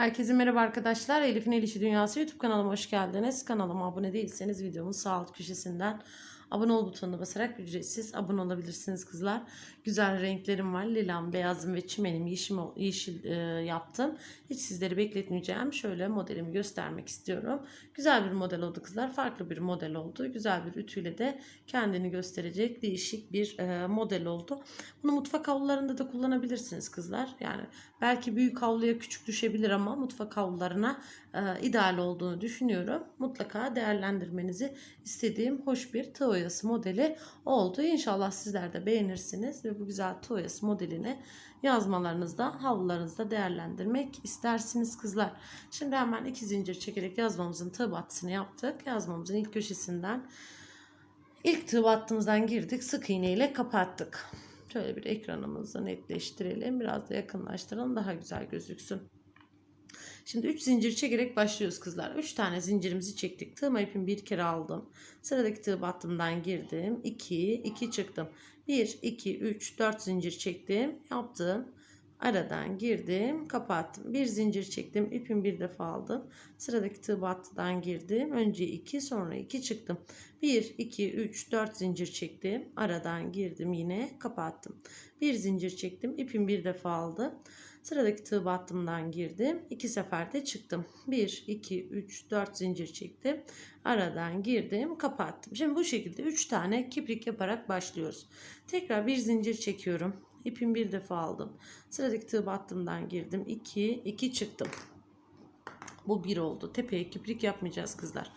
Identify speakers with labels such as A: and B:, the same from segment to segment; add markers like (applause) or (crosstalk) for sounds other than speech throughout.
A: Herkese merhaba arkadaşlar. Elif'in El Dünyası YouTube kanalıma hoş geldiniz. Kanalıma abone değilseniz videomun sağ alt köşesinden abone ol butonuna basarak ücretsiz abone olabilirsiniz kızlar. Güzel renklerim var. Lilam, beyazım ve çimenim yeşil, yeşil e, yaptım. Hiç sizleri bekletmeyeceğim. Şöyle modelimi göstermek istiyorum. Güzel bir model oldu kızlar. Farklı bir model oldu. Güzel bir ütüyle de kendini gösterecek değişik bir e, model oldu. Bunu mutfak havlularında da kullanabilirsiniz kızlar. Yani belki büyük havluya küçük düşebilir ama mutfak havlularına e, ideal olduğunu düşünüyorum. Mutlaka değerlendirmenizi istediğim hoş bir tığ oyası modeli oldu. İnşallah sizler de beğenirsiniz ve bu güzel tığ oyası modelini yazmalarınızda, havlularınızda değerlendirmek istersiniz kızlar. Şimdi hemen iki zincir çekerek yazmamızın tığ battısını yaptık. Yazmamızın ilk köşesinden ilk tığ battığımızdan girdik. Sık iğne ile kapattık. Şöyle bir ekranımızı netleştirelim. Biraz da yakınlaştıralım daha güzel gözüksün. Şimdi 3 zincir çekerek başlıyoruz kızlar. 3 tane zincirimizi çektik. Tığma ipimi bir kere aldım. Sıradaki tığ battımdan girdim. 2, 2 çıktım. 1, 2, 3, 4 zincir çektim. Yaptım. Aradan girdim, kapattım. Bir zincir çektim, ipimi bir defa aldım. Sıradaki tığ battıdan girdim. Önce 2, sonra 2 çıktım. 1, 2, 3, 4 zincir çektim. Aradan girdim yine, kapattım. Bir zincir çektim, ipimi bir defa aldım. Sıradaki tığ battımdan girdim. iki seferde çıktım. 1, 2, 3, 4 zincir çektim. Aradan girdim, kapattım. Şimdi bu şekilde 3 tane kiprik yaparak başlıyoruz. Tekrar bir zincir çekiyorum. İpimi bir defa aldım. Sıradaki tığ battımdan girdim. 2, 2 çıktım. Bu bir oldu. Tepeye kiprik yapmayacağız kızlar.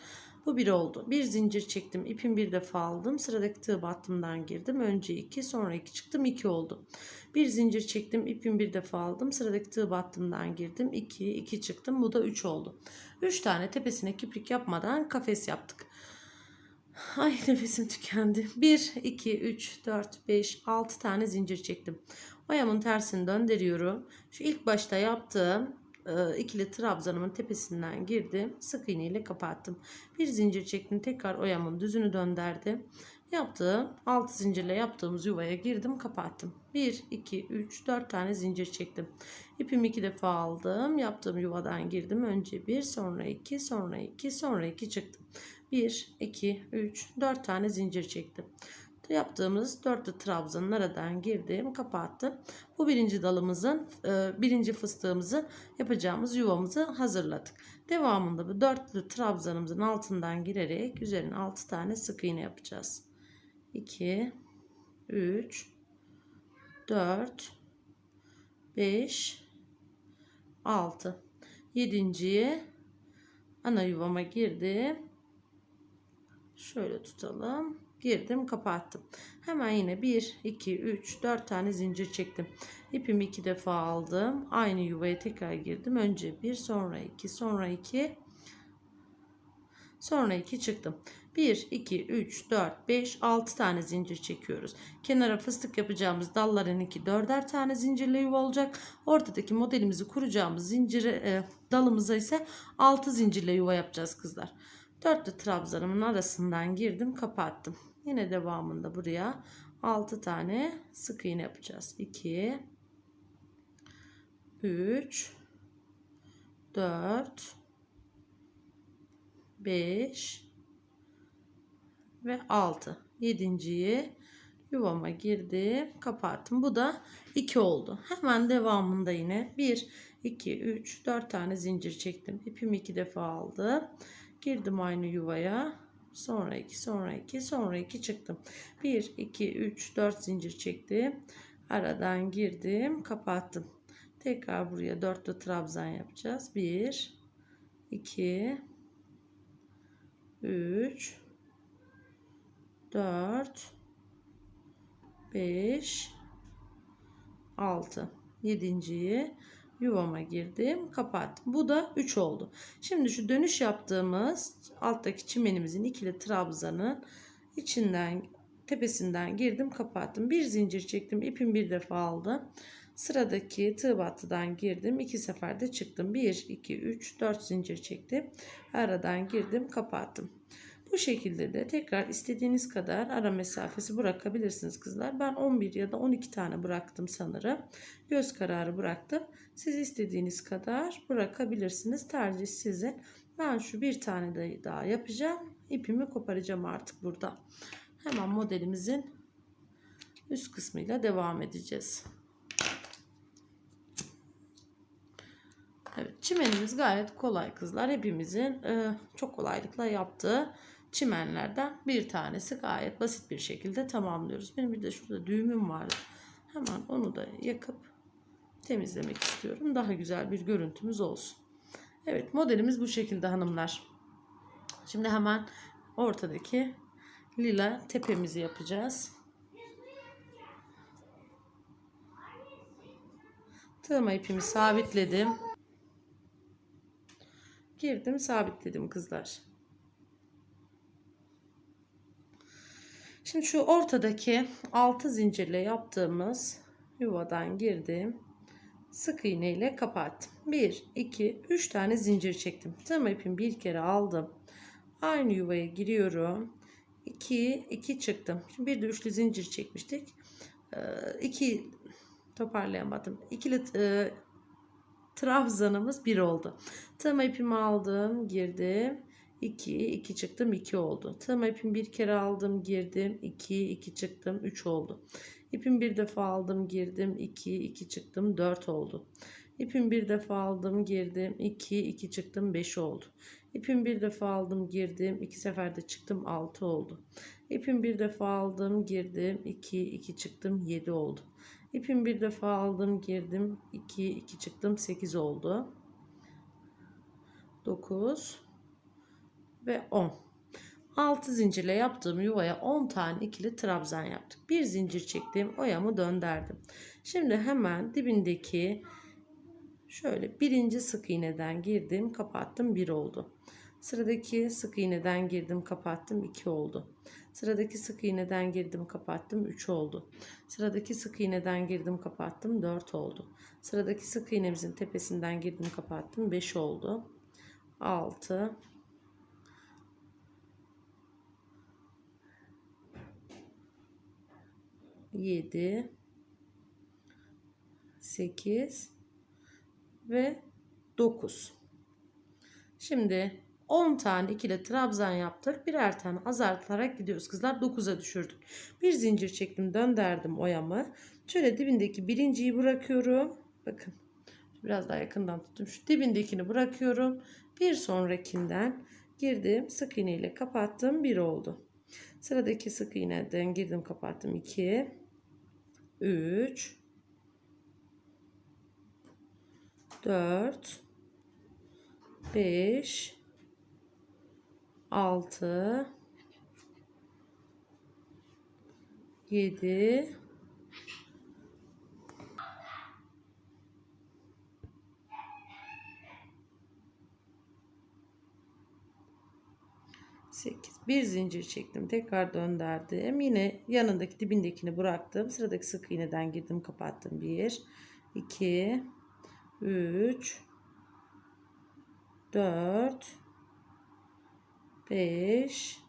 A: Bu bir oldu. Bir zincir çektim. ipim bir defa aldım. Sıradaki tığ battımdan girdim. Önce 2 sonra 2 çıktım. 2 oldu. Bir zincir çektim. ipim bir defa aldım. Sıradaki tığ battımdan girdim. 2 2 çıktım. Bu da 3 oldu. 3 tane tepesine kiprik yapmadan kafes yaptık. Ay (laughs) nefesim tükendi. 1, 2, 3, 4, 5, 6 tane zincir çektim. Ayağımın tersini döndürüyorum. Şu ilk başta yaptığım e, ikili trabzanımın tepesinden girdim. Sık iğne ile kapattım. Bir zincir çektim. Tekrar oyamın düzünü döndürdüm. Yaptığım 6 zincirle yaptığımız yuvaya girdim kapattım. 1, 2, 3, 4 tane zincir çektim. İpimi iki defa aldım. Yaptığım yuvadan girdim. Önce 1 sonra 2 sonra 2 sonra 2 çıktım. 1, 2, 3, 4 tane zincir çektim. Yaptığımız dörtlü trabzanın aradan girdim, kapattım. Bu birinci dalımızın, e, birinci fıstığımızı yapacağımız yuvamızı hazırladık. Devamında bu dörtlü trabzanımızın altından girerek üzerine 6 tane sık iğne yapacağız. 2, 3, 4, 5, 6. Yedinciye ana yuvama girdim. Şöyle tutalım. Girdim kapattım. Hemen yine 1, 2, 3, 4 tane zincir çektim. İpimi iki defa aldım. Aynı yuvaya tekrar girdim. Önce 1 sonra 2 sonra 2 sonra 2 çıktım. 1, 2, 3, 4, 5, 6 tane zincir çekiyoruz. Kenara fıstık yapacağımız dalların iki dörder tane zincirle yuva olacak. Ortadaki modelimizi kuracağımız zinciri e, dalımıza ise 6 zincirle yuva yapacağız kızlar. Dörtlü trabzanımın arasından girdim kapattım. Yine devamında buraya 6 tane sık iğne yapacağız. 2 3 4 5 ve 6. Yedinciyi yuvama girdim, kapattım. Bu da 2 oldu. Hemen devamında yine 1 2 3 4 tane zincir çektim. İpimi 2 defa aldım. Girdim aynı yuvaya. Sonra 2, sonra 2, sonra 2 çıktım. 1, 2, 3, 4 zincir çektim. Aradan girdim, kapattım. Tekrar buraya dörtlü trabzan yapacağız. 1, 2, 3, 4, 5, 6. Yedinciyi yuvama girdim kapattım. Bu da 3 oldu. Şimdi şu dönüş yaptığımız alttaki çimenimizin ikili trabzanın içinden tepesinden girdim kapattım. Bir zincir çektim ipim bir defa aldım sıradaki tığ battıdan girdim iki seferde çıktım. 1 2 3 4 zincir çektim. Aradan girdim kapattım Bu şekilde de tekrar istediğiniz kadar ara mesafesi bırakabilirsiniz kızlar. Ben 11 ya da 12 tane bıraktım sanırım. Göz kararı bıraktım. Siz istediğiniz kadar bırakabilirsiniz. Tercih sizin. Ben şu bir tane daha yapacağım. İpimi koparacağım artık burada. Hemen modelimizin üst kısmıyla devam edeceğiz. Evet, çimenimiz gayet kolay kızlar. Hepimizin e, çok kolaylıkla yaptığı çimenlerden bir tanesi gayet basit bir şekilde tamamlıyoruz. Benim bir de şurada düğümüm vardı. Hemen onu da yakıp temizlemek istiyorum. Daha güzel bir görüntümüz olsun. Evet modelimiz bu şekilde hanımlar. Şimdi hemen ortadaki lila tepemizi yapacağız. Tığma ipimi sabitledim. Girdim sabitledim kızlar. Şimdi şu ortadaki 6 zincirle yaptığımız yuvadan girdim. Sık iğne ile kapattım. 1, 2, 3 tane zincir çektim. Tığım ipimi bir kere aldım. Aynı yuvaya giriyorum. 2, 2 çıktım. Şimdi bir de üçlü zincir çekmiştik. 2 toparlayamadım. İkili e, trabzanımız 1 oldu. Tığma ipimi aldım, girdim. 2, 2 çıktım, 2 oldu. Tığma ipimi bir kere aldım, girdim. 2, 2 çıktım, 3 oldu. İpimi bir defa aldım, girdim. 2, 2 çıktım, 4 oldu. İpimi bir defa aldım, girdim. 2, 2 çıktım, 5 oldu. İpimi bir defa aldım, girdim. 2 seferde çıktım, 6 oldu. İpimi bir defa aldım, girdim. 2, 2 çıktım, 7 oldu. İpimi bir defa aldım, girdim. 2, 2 çıktım, 8 oldu. 9 ve 10. 6 zincirle yaptığım yuvaya 10 tane ikili trabzan yaptık. Bir zincir çektim, oyamı döndürdüm. Şimdi hemen dibindeki şöyle birinci sık iğneden girdim, kapattım 1 oldu. Sıradaki sık iğneden girdim, kapattım 2 oldu. Sıradaki sık iğneden girdim, kapattım 3 oldu. Sıradaki sık iğneden girdim, kapattım 4 oldu. Sıradaki sık iğnemizin tepesinden girdim, kapattım 5 oldu. 6 7 8 ve 9 şimdi 10 tane ikili trabzan yaptık. Birer tane azaltarak gidiyoruz. Kızlar 9'a düşürdük. Bir zincir çektim döndürdüm oyamı. Şöyle dibindeki birinciyi bırakıyorum. Bakın biraz daha yakından tuttum. Şu dibindekini bırakıyorum. Bir sonrakinden girdim sık iğne ile kapattım. 1 oldu. Sıradaki sık iğneden girdim kapattım. 2 3 4 5 6 7 8 bir zincir çektim tekrar döndürdüm. Yine yanındaki dibindekini bıraktım. Sıradaki sık iğneden girdim kapattım. 1 2 3 4 5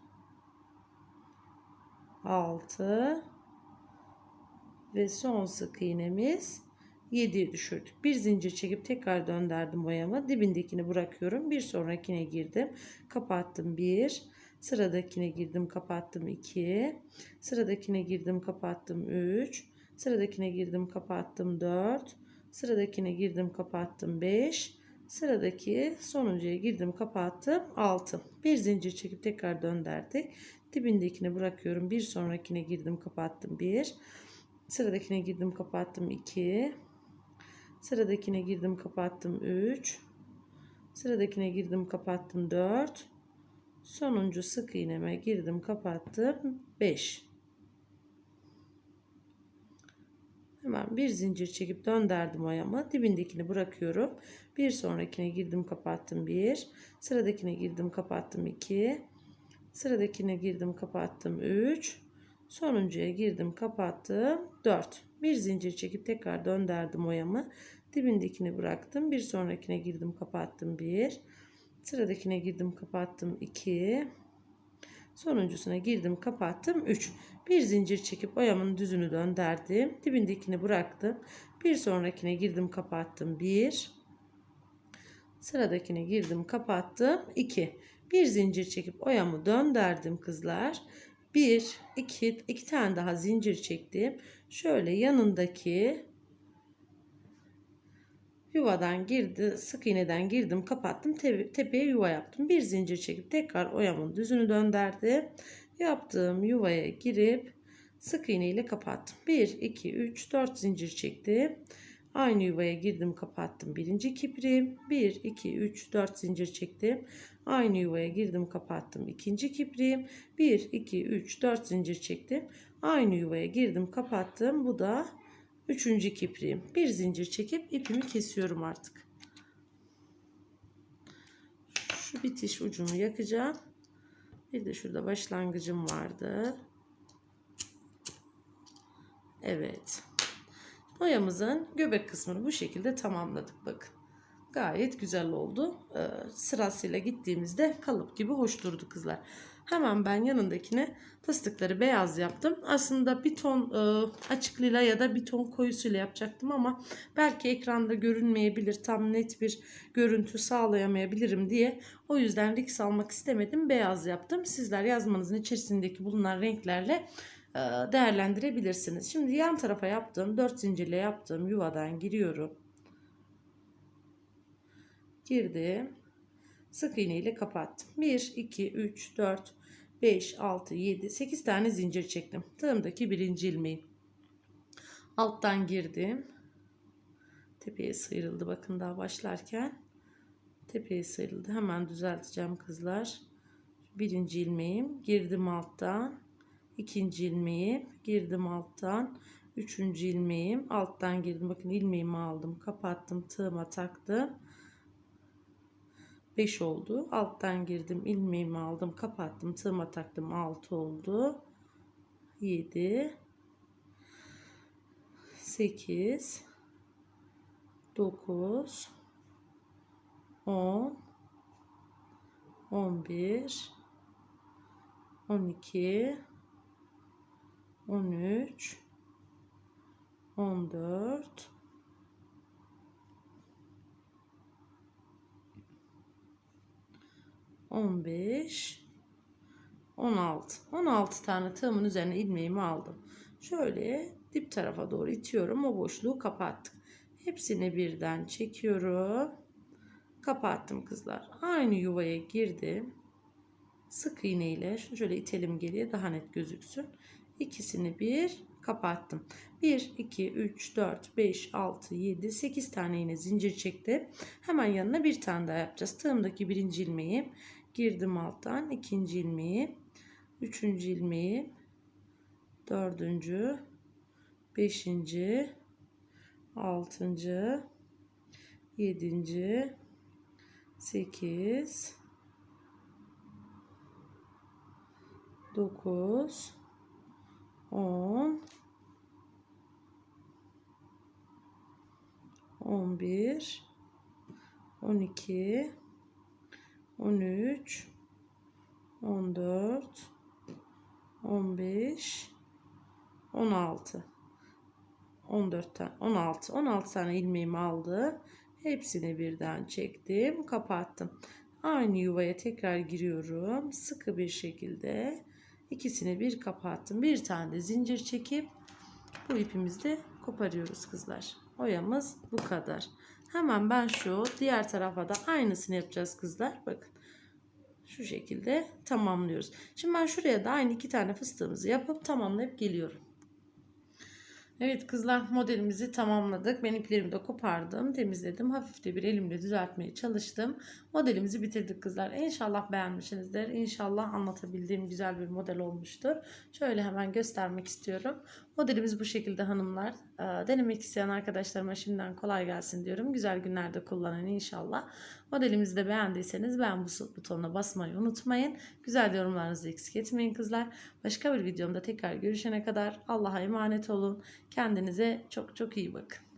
A: 6 ve son sık iğnemiz 7'ye düşürdük. Bir zincir çekip tekrar döndürdüm boyama. Dibindekini bırakıyorum. Bir sonrakine girdim. Kapattım 1. Sıradakine girdim kapattım 2. Sıradakine girdim kapattım 3. Sıradakine girdim kapattım 4. Sıradakine girdim kapattım 5. Sıradaki sonuncuya girdim kapattım 6. Bir zincir çekip tekrar döndürdük. Dibindekini bırakıyorum. Bir sonrakine girdim kapattım 1. Sıradakine girdim kapattım 2. Sıradakine girdim kapattım 3. Sıradakine girdim kapattım 4. Sonuncu sık iğneme girdim kapattım 5. Hemen bir zincir çekip döndürdüm oyama. Dibindekini bırakıyorum. Bir sonrakine girdim kapattım 1. Sıradakine girdim kapattım 2. Sıradakine girdim kapattım 3. Sonuncuya girdim kapattım 4. Bir zincir çekip tekrar döndürdüm oyamı. Dibindekini bıraktım. Bir sonrakine girdim kapattım 1. Sıradakine girdim kapattım 2. Sonuncusuna girdim kapattım 3. Bir zincir çekip oyamın düzünü döndürdüm. Dibindekini bıraktım. Bir sonrakine girdim kapattım 1. Sıradakine girdim kapattım 2. Bir zincir çekip oyamı döndürdüm kızlar. 1, 2, 2 tane daha zincir çektim. Şöyle yanındaki yuvadan girdi, sık iğneden girdim, kapattım, te- tepeye yuva yaptım. Bir zincir çekip tekrar oyamın düzünü döndürdüm. Yaptığım yuvaya girip sık iğne ile kapattım. 1, 2, 3, 4 zincir çektim. Aynı yuvaya girdim, kapattım. Birinci kipriğim. 1, 2, 3, 4 zincir çektim. Aynı yuvaya girdim, kapattım. İkinci kipriğim. 1, 2, 3, 4 zincir çektim. Aynı yuvaya girdim, kapattım. Bu da üçüncü kipriğim. Bir zincir çekip ipimi kesiyorum artık. Şu bitiş ucunu yakacağım. Bir de şurada başlangıcım vardı. Evet. Boyamızın göbek kısmını bu şekilde tamamladık bakın. Gayet güzel oldu. Ee, sırasıyla gittiğimizde kalıp gibi hoş durdu kızlar. Hemen ben yanındakine fıstıkları beyaz yaptım. Aslında bir ton e, açık lila ya da bir ton koyusuyla yapacaktım ama belki ekranda görünmeyebilir. Tam net bir görüntü sağlayamayabilirim diye. O yüzden risk almak istemedim. Beyaz yaptım. Sizler yazmanızın içerisindeki bulunan renklerle değerlendirebilirsiniz. Şimdi yan tarafa yaptığım 4 zincirle yaptığım yuvadan giriyorum. Girdim. Sık iğne ile kapattım. 1, 2, 3, 4, 5, 6, 7, 8 tane zincir çektim. Tığımdaki birinci ilmeği. Alttan girdim. Tepeye sıyrıldı. Bakın daha başlarken. Tepeye sıyrıldı. Hemen düzelteceğim kızlar. Birinci ilmeğim. Girdim alttan. İkinci ilmeğim. Girdim alttan. Üçüncü ilmeğim. Alttan girdim. Bakın ilmeğimi aldım. Kapattım. Tığıma taktım. 5 oldu. Alttan girdim. ilmeğimi aldım. Kapattım. Tığıma taktım. 6 oldu. 7 8 9 10 11 12 13 14 15 16 16 tane tığımın üzerine ilmeğimi aldım. Şöyle dip tarafa doğru itiyorum. O boşluğu kapattık. Hepsini birden çekiyorum. Kapattım kızlar. Aynı yuvaya girdim. Sık iğne ile şöyle itelim geriye daha net gözüksün. İkisini bir kapattım. 1, 2, 3, 4, 5, 6, 7, 8 tane yine zincir çektim. Hemen yanına bir tane daha yapacağız. Tığımdaki birinci ilmeğim. Girdim alttan. ikinci ilmeği. Üçüncü ilmeği. Dördüncü. Beşinci. Altıncı. Yedinci. Sekiz. Dokuz. On. On bir. On iki. 13 14 15 16 14 tane 16 16 tane ilmeğimi aldı. Hepsini birden çektim, kapattım. Aynı yuvaya tekrar giriyorum. Sıkı bir şekilde ikisini bir kapattım. Bir tane de zincir çekip bu ipimizi de koparıyoruz kızlar. Oyamız bu kadar. Hemen ben şu diğer tarafa da aynısını yapacağız kızlar. Bakın. Şu şekilde tamamlıyoruz. Şimdi ben şuraya da aynı iki tane fıstığımızı yapıp tamamlayıp geliyorum. Evet kızlar modelimizi tamamladık. Ben iplerimi de kopardım, temizledim. Hafif de bir elimle düzeltmeye çalıştım. Modelimizi bitirdik kızlar. İnşallah beğenmişsinizdir. İnşallah anlatabildiğim güzel bir model olmuştur. Şöyle hemen göstermek istiyorum. Modelimiz bu şekilde hanımlar. Ee, Denemek isteyen arkadaşlarıma şimdiden kolay gelsin diyorum. Güzel günlerde kullanın inşallah. Modelimizi de beğendiyseniz beğen butonuna basmayı unutmayın. Güzel yorumlarınızı eksik etmeyin kızlar. Başka bir videomda tekrar görüşene kadar Allah'a emanet olun. Kendinize çok çok iyi bakın.